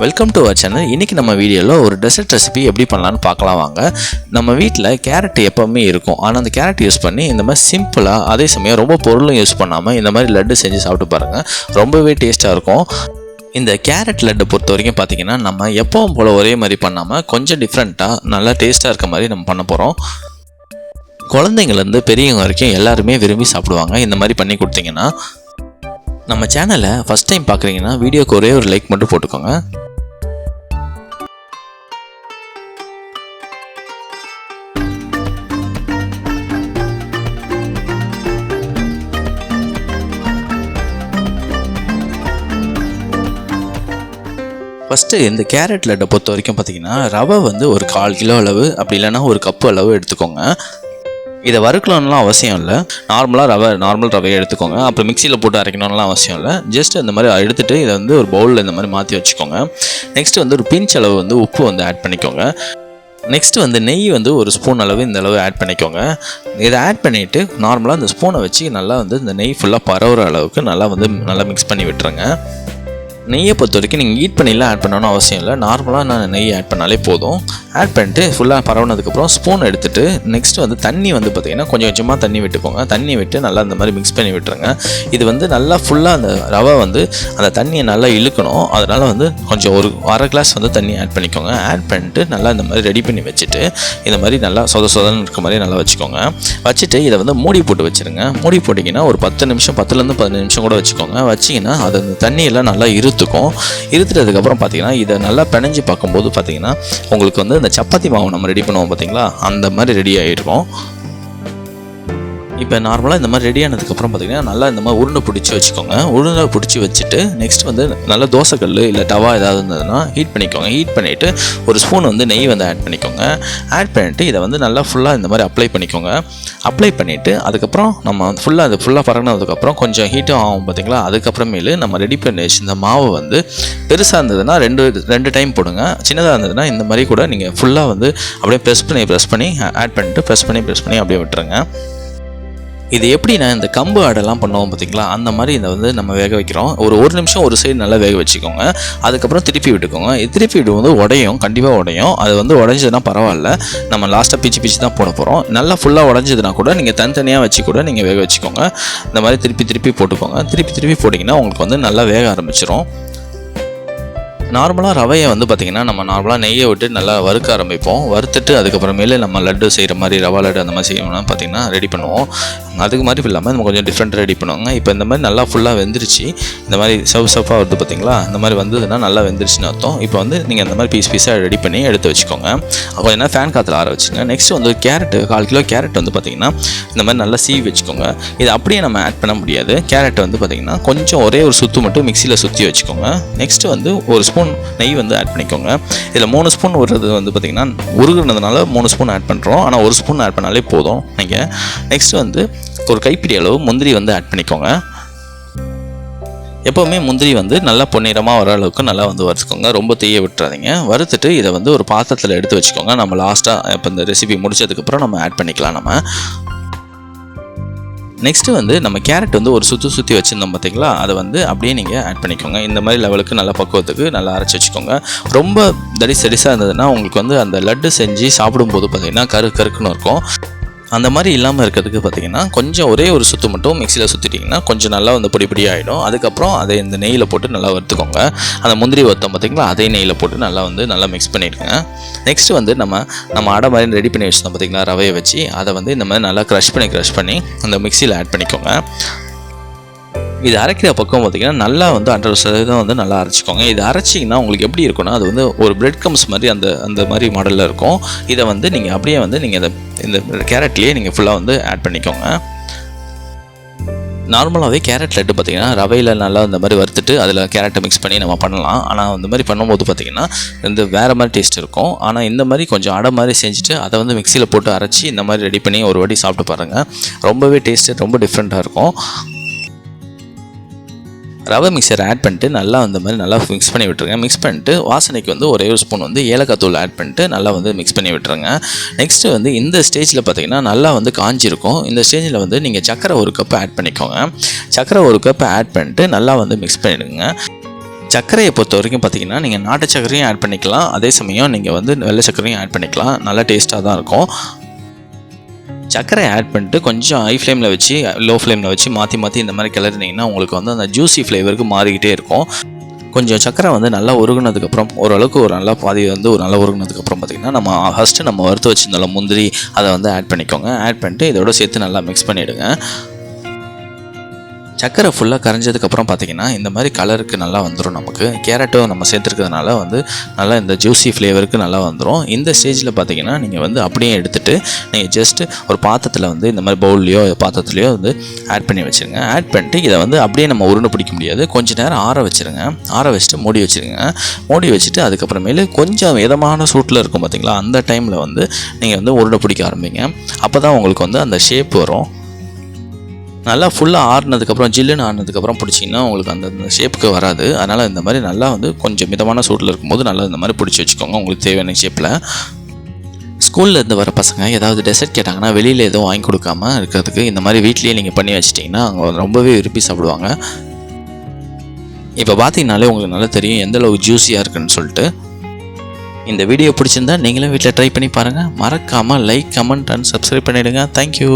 Welcome to our channel இன்றைக்கி நம்ம வீடியோவில் ஒரு டெசர்ட் ரெசிபி எப்படி பண்ணலான்னு பார்க்கலாம் வாங்க. நம்ம வீட்டில் கேரட் எப்போவுமே இருக்கும். ஆனால் அந்த கேரட் யூஸ் பண்ணி இந்த மாதிரி சிம்பிளாக அதே சமயம் ரொம்ப பொருளும் யூஸ் பண்ணாமல் இந்த மாதிரி லட்டு செஞ்சு சாப்பிட்டு பாருங்கள் ரொம்பவே டேஸ்ட்டாக இருக்கும். இந்த கேரட் லட்டு பொறுத்த வரைக்கும் பார்த்தீங்கன்னா நம்ம எப்பவும் போல் ஒரே மாதிரி பண்ணாமல் கொஞ்சம் டிஃப்ரெண்ட்டாக நல்லா டேஸ்ட்டாக இருக்க மாதிரி நம்ம பண்ண போகிறோம் குழந்தைங்கள்லேருந்து பெரியவங்க வரைக்கும் எல்லாருமே விரும்பி சாப்பிடுவாங்க. இந்த மாதிரி பண்ணி கொடுத்தீங்கன்னா நம்ம சேனலை ஃபஸ்ட் டைம் பார்க்குறீங்கன்னா வீடியோக்கு ஒரே ஒரு லைக் மட்டும் போட்டுக்கோங்க. ஃபஸ்ட்டு இந்த கேரட் லட்டை பொறுத்த வரைக்கும் பார்த்தீங்கன்னா ரவை வந்து ஒரு கால் கிலோ அளவு அப்படி இல்லைன்னா ஒரு கப்பு அளவு எடுத்துக்கோங்க. இதை வறுக்கணும்லாம் அவசியம் இல்லை. நார்மலாக ரவை நார்மல் ரவையை எடுத்துக்கோங்க. அப்புறம் மிக்சியில் போட்டு அரைக்கணும்லாம் அவசியம் இல்லை. ஜஸ்ட் இந்த மாதிரி எடுத்துகிட்டு இதை வந்து ஒரு பவுலில் இந்த மாதிரி மாற்றி வச்சுக்கோங்க. நெக்ஸ்ட் வந்து ஒரு பிஞ்ச் அளவு வந்து உப்பு வந்து ஆட் பண்ணிக்கோங்க. நெக்ஸ்ட்டு வந்து நெய் வந்து ஒரு ஸ்பூன் அளவு இந்த அளவு ஆட் பண்ணிக்கோங்க. இதை ஆட் பண்ணிவிட்டு நார்மலாக இந்த ஸ்பூனை வச்சு நல்லா வந்து இந்த நெய் ஃபுல்லாக பரவுற அளவுக்கு நல்லா வந்து நல்லா மிக்ஸ் பண்ணி விட்டுருங்க. நெய்யை பொறுத்த வரைக்கும் நீங்கள் ஹீட் பண்ணிலாம் ஆட் பண்ணணும்னு அவசியம் இல்லை. நார்மலாக நான் நெய் ஆட் பண்ணாலே போதும். ஆட் பண்ணிட்டு ஃபுல்லாக பரவுனதுக்கப்புறம் ஸ்பூன் எடுத்துகிட்டு நெக்ஸ்ட் வந்து தண்ணி வந்து பார்த்திங்கன்னா கொஞ்சம் கொஞ்சமாக தண்ணி விட்டுக்கோங்க. தண்ணி விட்டு நல்லா இந்த மாதிரி மிக்ஸ் பண்ணி விட்டுருங்க. இது வந்து நல்லா ஃபுல்லாக அந்த ரவை வந்து அந்த தண்ணியை நல்லா இழுக்கணும். அதனால் வந்து கொஞ்சம் ஒரு அரை கிளாஸ் வந்து தண்ணி ஆட் பண்ணிக்கோங்க. ஆட் பண்ணிட்டு நல்லா இந்த மாதிரி ரெடி பண்ணி வச்சுட்டு இந்த மாதிரி நல்லா சொத சொதன்னு இருக்க மாதிரி நல்லா வச்சுக்கோங்க. வச்சுட்டு இதை வந்து மூடி போட்டு வச்சுருங்க. மூடி போட்டிங்கன்னா ஒரு பத்து நிமிஷம் பத்துலேருந்து பதினஞ்சு நிமிஷம் கூட வச்சுக்கோங்க. வச்சிங்கன்னா அது அந்த தண்ணியெல்லாம் நல்லா இருத்துக்கும். இருத்துட்டதுக்கப்புறம் பார்த்தீங்கன்னா இதை நல்லா பிணைஞ்சு பார்க்கும்போது பார்த்தீங்கன்னா உங்களுக்கு வந்து இந்த சப்பாத்தி மாவு நம்ம ரெடி பண்ணுவோம் பார்த்தீங்களா அந்த மாதிரி ரெடி ஆகிருக்கும் இப்போ நார்மலாக இந்த மாதிரி ரெடி ஆனதுக்கப்புறம் பார்த்தீங்கன்னா நல்லா இந்த மாதிரி உருண்டை பிடிச்சி வச்சுக்கோங்க. உருண்டை பிடிச்சி வச்சுட்டு நெக்ஸ்ட் வந்து நல்லா தோசைக்கல் இல்லை டவா ஏதாவது இருந்ததுன்னா ஹீட் பண்ணிக்கோங்க. ஹீட் பண்ணிவிட்டு ஒரு ஸ்பூன் வந்து நெய் வந்து ஆட் பண்ணிக்கோங்க. ஆட் பண்ணிவிட்டு இதை வந்து நல்லா ஃபுல்லாக இந்த மாதிரி அப்ளை பண்ணிக்கோங்க. அப்ளை பண்ணிவிட்டு அதுக்கப்புறம் நம்ம ஃபுல்லாக அது ஃபுல்லாக பறகுனதுக்கப்புறம் கொஞ்சம் ஹீட்டும் ஆகும் பார்த்தீங்களா அதுக்கப்புறமேலு நம்ம ரெடி பண்ணி வச்சுருந்த இந்த மாவு வந்து பெருசாக இருந்ததுன்னா ரெண்டு ரெண்டு டைம் போடுங்க. சின்னதாக இருந்ததுன்னா இந்த மாதிரி கூட நீங்கள் ஃபுல்லாக வந்து அப்படியே ப்ரெஸ் பண்ணி ப்ரெஸ் பண்ணி ஆட் பண்ணிவிட்டு ப்ரெஸ் பண்ணி ப்ரெஸ் பண்ணி அப்படியே விட்டுருங்க. இது எப்படின்னா இந்த கம்பு ஆடெல்லாம் பண்ணுவோம் பார்த்திங்களா? அந்த மாதிரி இதை வந்து நம்ம வேக வைக்கிறோம். ஒரு ஒரு நிமிஷம் ஒரு சைடு நல்லா வேக வச்சுக்கோங்க. அதுக்கப்புறம் திருப்பி விட்டுக்கோங்க. இது திருப்பி விடும்போது உடையும் கண்டிப்பாக உடையும். அது வந்து உடஞ்சதுன்னா பரவாயில்ல. நம்ம லாஸ்ட்டாக பிச்சு பிச்சு தான் போட போகிறோம் நல்லா ஃபுல்லாக உடஞ்சதுன்னா கூட நீங்கள் தனித்தனியாக வச்சு கூட நீங்கள் வேக வச்சுக்கோங்க. இந்த மாதிரி திருப்பி திருப்பி போட்டுக்கோங்க. திருப்பி திருப்பி போட்டிங்கன்னா உங்களுக்கு வந்து நல்லா வேக ஆரம்பிச்சிடும் நார்மலாக ரவையை வந்து பார்த்திங்கன்னா நம்ம நார்மலாக நெய்யை விட்டு நல்லா வறுக்க ஆரம்பிப்போம். வறுத்துட்டு அதுக்கப்புறமேலே நம்ம லட்டு செய்கிற மாதிரி ரவா லட்டு அந்த மாதிரி செய்யணும்னா பார்த்திங்கன்னா ரெடி பண்ணுவோம். அதுக்கு மாதிரி இல்லாமல் நம்ம கொஞ்சம் டிஃப்ரெண்ட்டாக ரெடி பண்ணுவாங்க. இப்போ இந்த மாதிரி நல்லா ஃபுல்லாக வெந்துருச்சு. இந்த மாதிரி சவ் சஃபாக வருது பார்த்தீங்களா இந்த மாதிரி வந்ததுன்னா நல்லா வெந்துருச்சுன்னு அர்த்தம். இப்போ வந்து நீங்கள் இந்த மாதிரி பீஸ் பீஸாக ரெடி பண்ணி எடுத்து வச்சுக்கோங்க. அப்போ என்ன ஃபேன் காற்றுல ஆற வச்சுங்க நெக்ஸ்ட் வந்து கேரட்டு கால் கிலோ கேரட் வந்து பார்த்திங்கன்னா இந்த மாதிரி நல்லா சீவி வச்சுக்கோங்க. இது அப்படியே நம்ம ஆட் பண்ண முடியாது. கேரட் வந்து பார்த்திங்கன்னா கொஞ்சம் ஒரே ஒரு சுத்து மட்டும் மிக்சியில் சுற்றி வச்சுக்கோங்க. நெக்ஸ்ட் வந்து ஒரு ஸ்பூன் நெய் வந்து ஆட் பண்ணிக்கோங்க. இதில் மூணு ஸ்பூன் வருது வந்து பார்த்திங்கன்னா உருகுனதுனால மூணு ஸ்பூன் ஆட் பண்ணுறோம் ஆனால் ஒரு ஸ்பூன் ஆட் பண்ணாலே போதும். நீங்கள் நெக்ஸ்ட் வந்து ஒரு கைப்பிடி அளவு முந்திரி வந்து ஆட் பண்ணிக்கோங்க. எப்போவுமே முந்திரி வந்து நல்லா பொன்னிறமாக வர அளவுக்கு நல்லா வந்து வறுத்துக்கோங்க. ரொம்ப தீய விட்டுறாதீங்க. வறுத்துட்டு இதை வந்து ஒரு பாத்திரத்தில் எடுத்து வச்சுக்கோங்க. நம்ம லாஸ்ட்டாக இப்போ இந்த ரெசிபி முடிச்சதுக்கப்புறம் நம்ம ஆட் பண்ணிக்கலாம் நம்ம. நெக்ஸ்ட்டு வந்து நம்ம கேரட் வந்து ஒரு சுற்றி சுற்றி வச்சுருந்தோம் பார்த்தீங்களா அதை வந்து அப்படியே நீங்கள் ஆட் பண்ணிக்கோங்க. இந்த மாதிரி லெவலுக்கு நல்லா பக்குவத்துக்கு நல்லா அரைச்சி வச்சுக்கோங்க. ரொம்ப தடி தடிசாக இருந்ததுன்னா உங்களுக்கு வந்து அந்த லட்டு செஞ்சு சாப்பிடும்போது பார்த்தீங்கன்னா கரு கருக்குன்னு இருக்கும். அந்த மாதிரி இல்லாமல் இருக்கிறதுக்கு பார்த்தீங்கன்னா கொஞ்சம் ஒரே ஒரு சுற்று மட்டும் மிக்சியில் சுற்றிட்டிங்கன்னா கொஞ்சம் நல்லா வந்து பொடி பொடி ஆகிடும் அதுக்கப்புறம் அதை இந்த நெய்யில் போட்டு நல்லா வறுத்துக்கோங்க. அந்த முந்திரி வறுத்தோம் பார்த்திங்களா அதே நெய்யில் போட்டு நல்லா வந்து நல்லா மிக்ஸ் பண்ணிடுங்க. நெக்ஸ்ட் வந்து நம்ம நம்ம அடை மாதிரி ரெடி பண்ணி வச்சுருந்தோம் பார்த்திங்கன்னா ரவையை வச்சு. அதை வந்து இந்த மாதிரி நல்லா க்ரஷ் பண்ணி க்ரஷ் பண்ணி அந்த மிக்சியில் ஆட் பண்ணிக்கோங்க. இது அரைக்கிற பக்கம் பார்த்தீங்கன்னா நல்லா வந்து ஹண்ட்ரட் சதவீதம் வந்து நல்லா அரைச்சிக்கோங்க. இது அரைச்சிங்கன்னா உங்களுக்கு எப்படி இருக்கும்னா அது வந்து ஒரு பிரெட் கம்ஸ் மாதிரி அந்த அந்த மாதிரி மாடலில் இருக்கும். இதை வந்து நீங்கள் அப்படியே வந்து நீங்கள் இந்த இந்த கேரட்லேயே நீங்கள் ஃபுல்லாக வந்து ஆட் பண்ணிக்கோங்க. நார்மலாகவே கேரட் லட்டு பார்த்தீங்கன்னா ரவையில் நல்லா இந்த மாதிரி வறுத்துட்டு அதில் கேரட்டை மிக்ஸ் பண்ணி நம்ம பண்ணலாம். ஆனால் இந்த மாதிரி பண்ணும்போது பார்த்தீங்கன்னா இந்த வேறு மாதிரி டேஸ்ட் இருக்கும். ஆனால் இந்த மாதிரி கொஞ்சம் அடை மாதிரி செஞ்சுட்டு அதை வந்து மிக்சியில் போட்டு அரைச்சி இந்த மாதிரி ரெடி பண்ணி ஒரு வாட்டி சாப்பிட்டு பாருங்கள் ரொம்பவே டேஸ்ட்டு ரொம்ப டிஃப்ரெண்ட்டாக இருக்கும். ரவை மிக்சர் ஆட் பண்ணிட்டு நல்லா அந்த மாதிரி நல்லா மிக்ஸ் பண்ணி விட்டுருங்க. மிக்ஸ் பண்ணிட்டு வாசனைக்கு வந்து ஒரே ஒரு ஸ்பூன் வந்து ஏலக்காய் தூள் ஆட் பண்ணிட்டு நல்லா வந்து மிக்ஸ் பண்ணி விட்டுருங்க. நெக்ஸ்ட்டு வந்து இந்த ஸ்டேஜில் பார்த்தீங்கன்னா நல்லா வந்து காஞ்சிருக்கும். இந்த ஸ்டேஜில் வந்து நீங்கள் சக்கரை ஒரு கப் ஆட் பண்ணிக்கோங்க. சக்கரை ஒரு கப் ஆட் பண்ணிட்டு நல்லா வந்து மிக்ஸ் பண்ணிவிடுங்க சர்க்கரையை பொறுத்த வரைக்கும் பார்த்தீங்கன்னா நீங்கள் நாட்டு சர்க்கரையும் ஆட் பண்ணிக்கலாம். அதே சமயம் நீங்கள் வந்து வெள்ளை சர்க்கரையும் ஆட் பண்ணிக்கலாம். நல்லா டேஸ்ட்டாக தான் இருக்கும். சர்க்கரை ஆட் பண்ணிட்டு கொஞ்சம் ஹை ஃப்ளேமில் வச்சு லோ ஃப்ளேமில் வச்சு மாற்றி மாற்றி இந்த மாதிரி கிளறினீங்கன்னா உங்களுக்கு வந்து அந்த ஜூசி ஃப்ளேவருக்கு மாறிக்கிட்டே இருக்கும். கொஞ்சம் சர்க்கரை வந்து நல்லா உருகுனதுக்கப்புறம் ஓரளவுக்கு ஒரு நல்லா பாதி வந்து ஒரு நல்லா உருகுனதுக்கப்புறம் பார்த்திங்கன்னா நம்ம ஃபஸ்ட்டு நம்ம வறுத்து வச்சுருந்தாலும் முந்திரி அதை வந்து ஆட் பண்ணிக்கோங்க. ஆட் பண்ணிட்டு இதோட சேர்த்து நல்லா மிக்ஸ் பண்ணிவிடுங்க சக்கரை ஃபுல்லாக கரைஞ்சதுக்கப்புறம் பார்த்தீங்கன்னா இந்த மாதிரி கலருக்கு நல்லா வந்துடும் நமக்கு. கேரட்டும் நம்ம சேர்த்துருக்கிறதுனால வந்து நல்லா இந்த ஜூஸி ஃப்ளேவருக்கு நல்லா வந்துடும் இந்த ஸ்டேஜில் பார்த்தீங்கன்னா நீங்கள் வந்து அப்படியே எடுத்துகிட்டு நீங்கள் ஜஸ்ட் ஒரு பாத்திரத்தில் வந்து இந்த மாதிரி பவுல்லையோ பாத்திரத்துலையோ வந்து ஆட் பண்ணி வச்சுருங்க. ஆட் பண்ணிட்டு இதை வந்து அப்படியே நம்ம உருண்டை பிடிக்க முடியாது. கொஞ்ச நேரம் ஆற வச்சுருங்க. ஆற வச்சுட்டு மூடி வச்சுருங்க. மூடி வச்சுட்டு அதுக்கப்புறமேலு கொஞ்சம் மிதமான சூட்டில் இருக்கும் பார்த்தீங்களா அந்த டைமில் வந்து நீங்கள் வந்து உருண்டை பிடிக்க ஆரம்பிங்க. அப்போ தான் உங்களுக்கு வந்து அந்த ஷேப் வரும். நல்லா ஃபுல்லாக ஆறுனதுக்கப்புறம் ஜில்லுன்னு ஆறுனதுக்கப்புறம் பிடிச்சிங்கன்னா உங்களுக்கு அந்த ஷேப்புக்கு வராது. அதனால் இந்த மாதிரி நல்லா வந்து கொஞ்சம் மிதமான சூட்டில் இருக்கும்போது நல்லா இந்த மாதிரி பிடிச்சி வச்சுக்கோங்க. உங்களுக்கு தேவையான ஷேப்பில் ஸ்கூல்லேருந்து வர பசங்க ஏதாவது டெசர்ட் கேட்டாங்கன்னா வெளியில் எதுவும் வாங்கி கொடுக்காம இருக்கிறதுக்கு இந்த மாதிரி வீட்லேயே நீங்கள் பண்ணி வச்சிட்டிங்கன்னா அவங்க ரொம்பவே விரும்பி சாப்பிடுவாங்க. இப்போ பார்த்தீங்கனாலே உங்களுக்கு நல்லா தெரியும் எந்த அளவுக்கு ஜூஸியாக இருக்குன்னு சொல்லிட்டு. இந்த வீடியோ பிடிச்சிருந்தா நீங்களும் வீட்டில் ட்ரை பண்ணி பாருங்கள் மறக்காமல் லைக் கமெண்ட் அண்ட் சப்ஸ்கிரைப் பண்ணிவிடுங்க தேங்க்யூ